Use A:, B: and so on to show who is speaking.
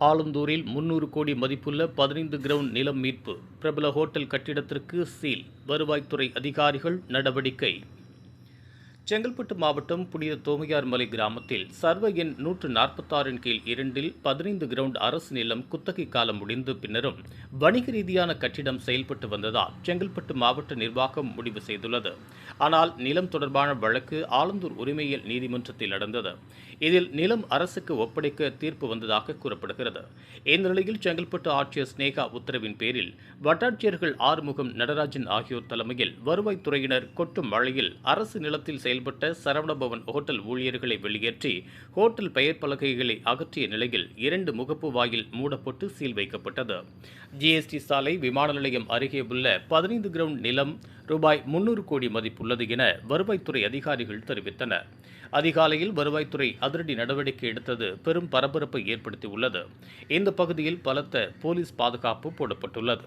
A: ஆலந்தூரில் முன்னூறு கோடி மதிப்புள்ள பதினைந்து கிரவுண்ட் நிலம் மீட்பு. பிரபல ஹோட்டல் கட்டிடத்திற்கு சீல். வருவாய்த்துறை அதிகாரிகள் நடவடிக்கை. செங்கல்பட்டு மாவட்டம் புனித தோமையார்மலை கிராமத்தில் சர்வ எண் நூற்று நாற்பத்தாறின் கீழ் இரண்டில் பதினைந்து கிரவுண்ட் அரசு நிலம் குத்தகை காலம் முடிந்து பின்னரும் வணிக ரீதியான கட்டிடம் செயல்பட்டு வந்ததால் செங்கல்பட்டு மாவட்ட நிர்வாகம் முடிவு செய்துள்ளது. ஆனால் நிலம் தொடர்பான வழக்கு ஆலந்தூர் உரிமையியல் நீதிமன்றத்தில் நடந்தது. இதில் நிலம் அரசுக்கு ஒப்படைக்க தீர்ப்பு வந்ததாக கூறப்படுகிறது. இந்த நிலையில் செங்கல்பட்டு ஆட்சியர் ஸ்னேகா உத்தரவின் பேரில் வட்டாட்சியர்கள் ஆறுமுகம் நடராஜன் ஆகியோர் தலைமையில் வருவாய்த்துறையினர் கொட்டும் மழையில் அரசு நிலத்தில் செயல்பட்ட சரவணபவன் ஹோட்டல் ஊழியர்களை வெளியேற்றி ஹோட்டல் பெயர் பலகைகளை அகற்றிய நிலையில் இரண்டு முகப்பு வாயில் மூடப்பட்டு சீல் வைக்கப்பட்டது. ஜிஎஸ்டி சாலை விமான நிலையம் அருகே உள்ள பதினைந்து கிரவுண்ட் நிலம் ரூபாய் முன்னூறு கோடி மதிப்புள்ளது என வருவாய்த்துறை அதிகாரிகள் தெரிவித்தனர். அதிகாலையில் வருவாய்த்துறை அதிரடி நடவடிக்கை எடுத்தது பெரும் பரபரப்பை ஏற்படுத்தியுள்ளது. இந்த பகுதியில் பலத்த போலீஸ் பாதுகாப்பு போடப்பட்டுள்ளது.